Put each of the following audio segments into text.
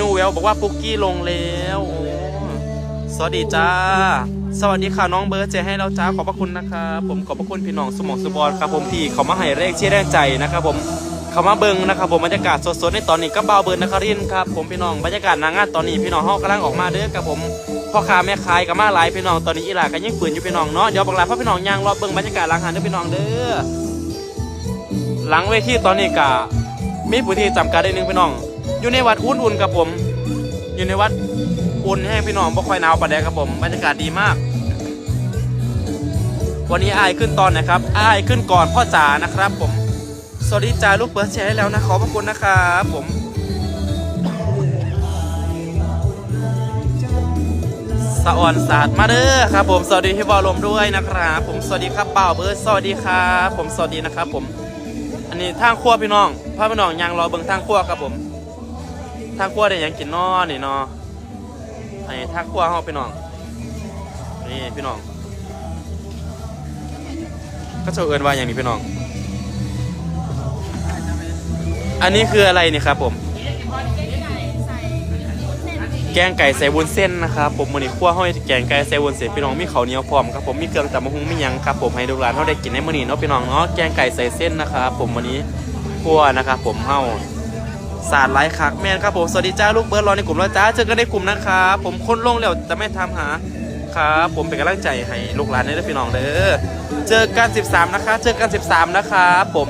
นูเวลบอกว่าปุกกี้ลงแล้วโอ้สวัสดีจ้า สวัสดีค่ะน้องเบิร์ดเจให้เราจ้าขอบพระคุณนะครับผมขอบพระคุณพี่น้องสมองสุบอลครับผมที่เขามาให้เลขเชื่อแรงใจนะครับผมเขามาเบิ่งนะครับผมบรรยากาศสดๆในตอนนี้ก็เบาเบิร์นนครินทร์ครับผมพี่น้องบรรยากาศนางานตอนนี้พี่น้องเฮากำลังออกมาเด้อครับผมพ่อค้าแม่ขายกับมาหลายพี่น้องตอนนี้อีหลากันยังปืนอยู่พี่น้องเนาะเดี๋ยวบังลาพ่อพี่น้องย่างรอบเบิ่งบรรยากาศหลังหันเด้อพี่น้องเด้อหลังเวทีตอนนี้กะมีผู้ที่จำกัดได้หนึ่งพี่น้อง อยู่ในวัดอุ่นๆครับผม อยู่ในวัดอุ่นแห้งพี่น้องบ่ค่อยหนาวปานใดครับผมบรรยากาศดีมาก วันนี้อายขึ้นตอนนะครับอายขึ้นก่อนพ่อจ๋านะครับ ผมสวัสดีจ้าลูกเปิดแชร์ให้แล้วนะขอบพระคุณนะครับผมสะอ่อนสาดมาเด้อครับ ผมสวัสดีพี่บอลลมด้วยนะครับผมสวัสดีครับเป่าเบิร์ดสวัสดีครับผมสวัสดีนะครับผม อันนี้ทางครัวพี่น้องพ่อพี่น้องยังรอเบิ่งทางครัวครับผม ทางครัวได้หยังกินนอนี่นอไอ้ทางครัวเฮาพี่น้อง นี่พี่น้องก็จะเอินว่าอย่างนี้พี่น้อง อันนี้คืออะไรนี่ครับผม แกงไก่ใส่วุ้นเส้นนะครับผมมื้อนี้ครัวเฮาเฮ็ดแกงไก่ใส่วุ้นเส้นพี่น้องมีข้าวเหนียวพร้อมครับผมมีเครื่องตำมะฮุงมีหยังครับผมให้ลูกหลานเฮาได้กินในมื้อนี้เนาะพี่น้องเนาะแกงไก่ใส่เส้นนะครับผมวันนี้ครัวนะครับผมเฮา สาดไลค์คักแมนครับผม สวัสดีจ้าลูกเบิร์ดรอในกลุ่มแล้วจ้าเจอกันในกลุ่มนะครับผมคนลงแล้วจะไม่ทำหาครับผมเป็นกำลังใจให้ลูกหลานในเด้อพี่น้องเด้อเจอกัน 13 นะคะ เจอกัน 13 นะครับผม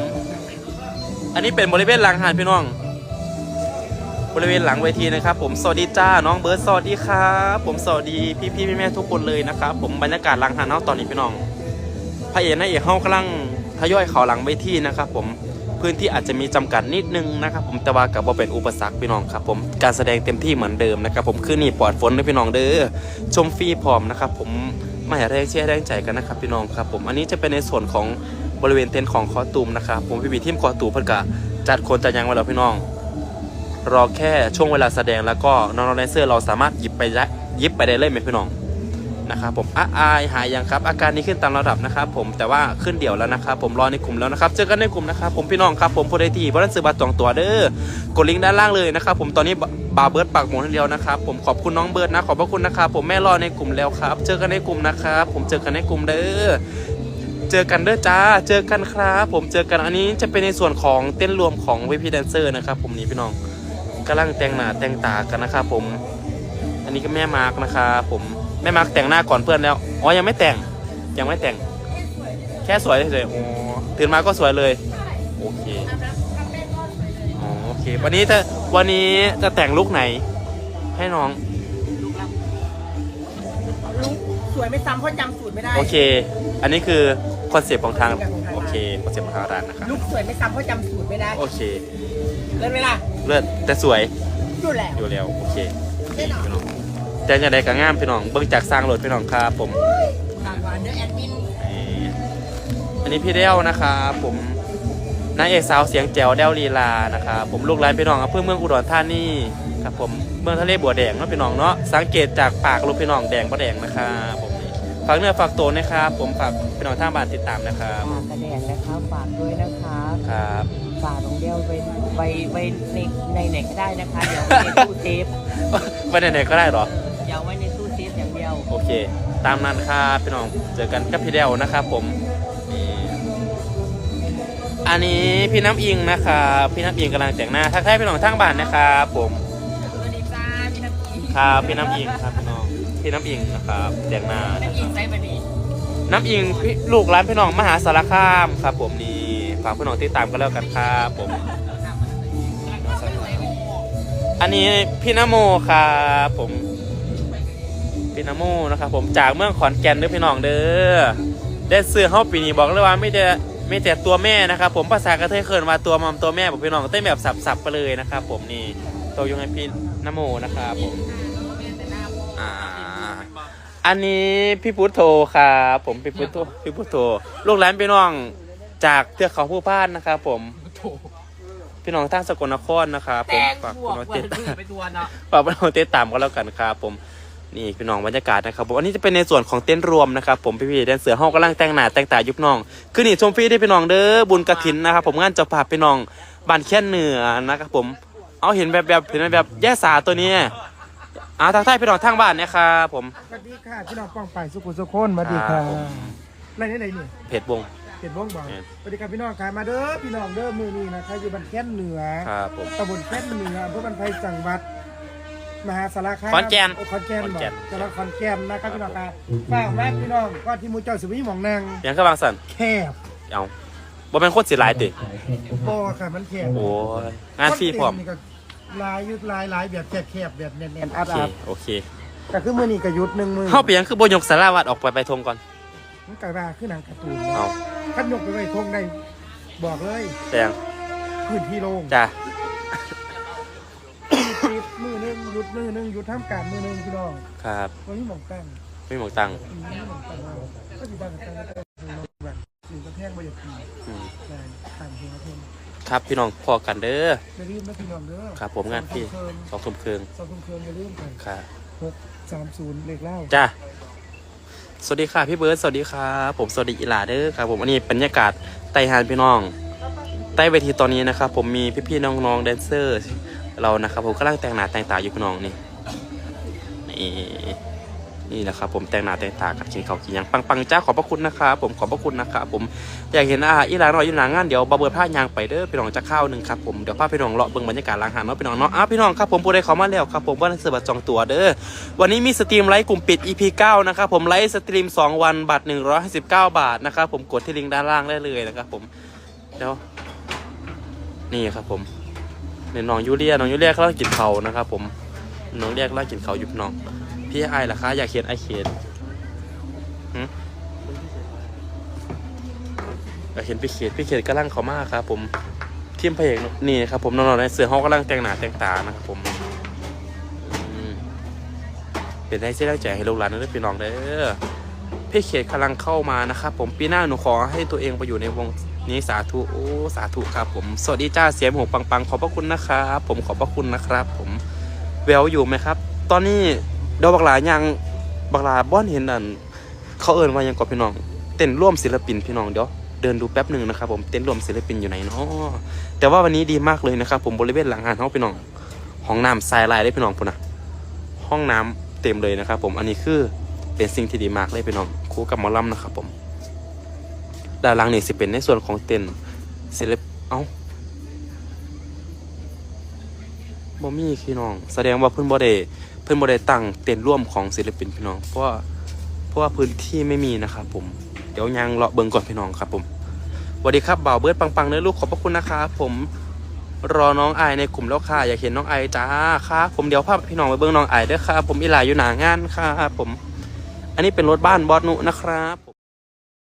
อันนี้เป็นบริเวณหลังหานพี่น้อง บริเวณหลังเวทีนะครับ ผมสวัสดีจ้าน้องเบิร์ดสวัสดีครับผมสวัสดีพี่พี่ๆแม่ทุกคนเลยนะครับผมบรรยากาศหลังหานเฮาตอนนี้พี่น้องพระเอกนายเอกเฮากำลังทยอยเขาหลังเวทีนะครับ ผม พื้นที่อาจจะมีจำกัดนิดนึงนะครับผมแต่ว่ากับว่าเป็นอุปสรรคพี่น้องครับผมการแสดงเต็มที่เหมือนเดิมนะครับผมคือนี่ปลอดฝนเลยพี่น้องเด้อชมฟรีพร้อมนะครับผมไม่แรงเชื่อแรงใจกันนะครับพี่น้องครับผมอันนี้จะเป็นในส่วนของบริเวณเต็นท์ของคอตูมนะครับผมพี่บีทีมคอตูมเพิ่นกะจัดคนจัดยังไว้แล้วพี่น้อง รอแค่ช่วงเวลาแสดงแล้วก็น้องๆแดนเซอร์เราสามารถหยิบไปได้ยิบไปได้เลยไหมพี่น้อง นะครับผมอาอายหายยังครับ อาการนี้ขึ้นตามระดับนะครับผมแต่ว่าขึ้นเดี่ยวแล้วนะครับผมรอในกลุ่มแล้วนะครับเจอกันในกลุ่มนะครับผมพี่น้องครับผมโพธิทีบรันซื้อบัตรจองตัวเด้อกดลิงก์ด้านล่างเลยนะครับผมตอนนี้บาเบิร์ดปากหมูทันเดียวนะครับผมขอบคุณน้องเบิร์ดนะขอบพระคุณนะครับผมแม่รอในกลุ่มแล้วครับ เจอกันในกลุ่มนะครับผมเจอกันในกลุ่มเด้อเจอกันเด้อจ้า เจอกันครับผมเจอกันอันนี้จะเป็นในส่วนของเต้นรวมของวีพีแดนเซอร์นะครับผมนี่พี่น้องกำลังแต่งหน้าแต่งตากันนะครับผม นี้ก็แม่มาร์กนะครับผมแม่มาร์กแต่งหน้าก่อนเพื่อนแล้วอ๋อยังไม่แต่งยังไม่แต่ง แค่สวยเฉยๆโอ้ตื่นมาก็สวยเลยโอเคอ๋อโอเค วันนี้จะวันนี้จะแต่งลุกไหน ให้น้องลุกสวยไม่ซ้ำเพราะจำสูตรไม่ได้ โอเค อันนี้คือคอนเซปต์ของทางโอเคคอนเซปต์ของทางร้านนะครับลุกสวยไม่ซ้ำเพราะจำสูตรไม่ได้ โอเค เล่นเวลาเลิศแต่สวยดูแล้วอยู่แล้วโอเค แน่นอน พี่น้องแต่ยังไงก็งามพี่น้อง เบิ่งจากสร้างรถพี่น้องครับผมฝากหวานเด้อแอดมินอันนี้พี่เดวนะครับผมนางเอกสาวเสียงแจ๋วเดวลีลานะครับผมลูกหลานพี่น้องอำเภอเมืองอุดรธานีครับผมเมืองทะเลบัวแดงเนาะพี่น้องเนาะสังเกตจากปากลูกพี่น้องแดงบ่แดงนะครับผมนี่ฝากเนื้อฝากตัวนะครับผมฝากพี่น้องทางบ้านติดตามนะครับฝากกระแดงนะคะฝากด้วยนะคะครับฝากน้องเดียวไปไปไปในในไหนก็ได้นะคะ เดี๋ยวไว้ในตู้เซฟ ไปไหนๆก็ได้เหรอ เดี๋ยวไว้ในตู้เซฟอย่างเดียว โอเค ตามนั้นครับพี่น้องเจอกันกับพี่เดวนะครับผมนี่อันนี้พี่น้ำอิงนะครับพี่น้ำอิงกำลังแต่งหน้าทักทายพี่น้องทางบ้านนะครับผมสวัสดีจ้าพี่น้ำอิงครับพี่น้ำอิงครับพี่น้องพี่น้ำอิงนะครับแต่งหน้าน้ำอิงไซบันดีน้ำอิงพี่ลูกร้านพี่น้องมหาสารคามครับ ผมนี่ฝากพี่น้องติดตามกันแล้วกันครับผมอันนี้พี่นโมครับผม พี่นโมนะครับผมจากเมืองขอนแก่นเด้อพี่น้องเด้อแดนเซอร์เฮาปีนี้บอกเลยว่าไม่แต่ไม่แต่ตัวแม่นะครับผมภาษากระเทยเขินมาตัวมอมตัวแม่บอกพี่น้องเต้นแบบสับๆไปเลยนะครับผมนี่ตัวยงให้พี่นโมนะครับผมอ่าอันนี้พี่พุทโธครับผมพี่พุทโธพี่พุทโธลูกหลานพี่น้องจากเทือกเขาผู้พานนะครับผมพี่น้องทางสกลนครนะครับผมฝากพี่น้องติดตามไปตัวเนาะฝากพี่น้องติดตามกันแล้วกันครับผม นี่พี่น้องบรรยากาศนะครับผมอันนี้จะเป็นในส่วนของเต้นท์รวมนะครับผมพี่ๆแดนเสือห้องกำลังแต่งหน้าแต่งตายุบน้องคือนี่ชมฟรีได้พี่น้องเด้อบุญกระถินนะครับผมงานเจ้าภาพพี่น้องบ้านแค่นเหนือนะครับผมเอาเห็นแบบแบบเห็นแบบแย่สาตัวนี้เอาทางใต้พี่น้องทางบ้านเนะครับผมสวัสดีค่ะพี่น้องป้องไปสุขุสุขคนสวัสดีค่ะครับผมอะไรนี่อะไรนี่เพจวงเห็นบ้องบอกเห็นสวัสดีครับพี่น้องค่ะมาเด้อพี่น้องเด้อมือนี้นะคะอยู่บ้านแค้นเหนือครับผมตำบลแค้นเหนืออำเภอบันไพจังหวัด มหาสารคามขอนแก่นโขอนแก่นขอนบอแก่กน จังหวัดขอนแก่นนะครับพี่น้องค่ะฝากมากพี่น้องก็ที่หมูเจ้าสุวิหมองนางยังก็บางสันแคบเอาบ่เป็นโคตรสิหลายติโบค่ะมันแคบโอ้ยงานฟรีพร้อมคเทนต์นี่ก็ลายยุดลายลายแบบแคบๆแบบเนียนๆอัโอเคดโอเคๆก็คือมือนี้ก็หยุดหนึ่งมือเข้าไปยังคือบ่ยกสารวัตรออกไปไปทงก่อนมันกลายว่าคือหนังการ์ตูนเอาขันยกไปไว้ทงได้บอกเลยแต่ยังพื้นที่โล่งจ้าปิดมือหนึงห ยุดมือหนึงหยุดทำการมือหนึงพี่น้องครับวันนี้หมองตั้งไม่หมดตังค์อืมไม่หมองตั้งเราก็อยู่บ้านกันตั้งแต่แบบอยู่กระแพงบริยาทีอืมแรงต่างเพียงกระเทงครับพี่น้องพอกันเด้ออย่าลืมนะพี่น้องเด้อครับ ผมงานพี่สองทุ่มครึ่งสองทุ่มครึ่งสองทุ่มครึ่งอย่าลืมกันครับหกสามศูนย์เลขเล่า จ้าสวัสดีค่ะพี่เบิร์ดสวัสดีครับผมสวัสดีอีหลาเด้อครับผมอันนี้บรรยากาศไต่หานพี่น้อง ใต้เวทีตอนนี้นะครับผมมีพี่ๆน้องๆแดนเซอร์ เรานะครับผมกำลังแต่งหน้าแต่งตาอยู่พี่น้องนี่นี่นี่แหละครับผมแต่งหน้าแต่งตากับกินข้าวกินยังปังๆจ้าขอบพระคุณนะครับผมขอบพระคุณนะครับผมอยากเห็นอาอีหลาหน่อยอยู่หลังงานเดี๋ยวบาเบิร์ดผ้ายางไปเด้อพี่น้องจะข้าวหนึ่งครับผมเดี๋ยวพาพี่น้องเลาะเบิ่งบรรยากาศหลังหานเนาะพี่น้องเนาะอ้าพี่น้องครับผมผู้ใดเขามาแล้วครับผมว่านักสืบบัตรจองตั๋วเด้อวันนี้มีสตรีมไลฟ์กลุ่มปิด EP 9นะครับผมไลฟ์สตรีม 2 วันบัตร159 บาทนะครับผมกดที่ลิงก์ด้านล่างได้เลยนะครับผมเดี๋ยวนี่ครับผม เนี่ยน้องยูเลียน้องยูเลียเขาเล่ากินเขานะครับผมน้องเรียกเล่ากินเขาอยู่น้อง พี่ไอล่ะคะอยากเขียนไอเขียนอยากเห็นพี่เขียนพี่เขียนกำลังเขามากครับ ผมทีมเพลงนี่ครับผมน้องๆในเสือเขากำลังแต่งหน้าแต่งตานะครับผมเป็นให้เสียใจให้ลูกหลานนั่นด้วยพี่น้องเด้อ พี่เขตกำลังเข้ามานะครับผมปีหน้าหนูขอให้ตัวเองไปอยู่ในวงนี้สาธุโอ้สาธุครับผมสวัสดีจ้าเสียงหงปังๆ ขอบพระคุณนะครับผมขอบพระคุณนะครับ ผมแววอยู่ไหมครับ ตอนนี้ดอกบักหลายังบักหลาบ้อนเห็นอันเขาเอินว่ายังกับพี่น้อง เต้นร่วมศิลปินพี่น้องเดี๋ยวเดินดูแป๊บหนึ่งนะครับผมเต้นร่วมศิลปินอยู่ไหนเนาะแต่ว่าวันนี้ดีมากเลยนะครับ ผมบริเวณหลังงานเขาพี่น้องห้องน้ำทรายลายได้พี่น้องพุ่นนะห้องน้ำเต็มเลยนะครับ ผมอันนี้คือเป็นสิ่งที่ดีมากเลยพี่น้อง คู่กับหมอลำนะครับผมด้านหลังนี่สิเป็นในส่วนของเต็นศิลปเอ้าบ่มีพี่น้อง แสดงว่าเพิ่อนบ่ได้เพิ่อนบ่ได้ตั้งเต็นร่วมของศิลปินพี่น้อง เพราะว่าเพราะว่าพื้นที่ไม่มีนะครับผม เดี๋ยวยังเลาะเบิ่งก่อนพี่น้องครับผมสวัสดีครับบ่าวเบิร์ดปังๆเนื้อลูกขอบพระคุณนะครับผมรอน้องไอในกลุ่มแล้วค่ะ อยากเห็นน้องไอจ้าครับผมเดี๋ยวพาพพี่น้องไปเบิ้งน้องไอด้วยครับผมอีหลาอยู่หนางานครับผม อันนี้เป็นรถบ้านบอสนุนะครับ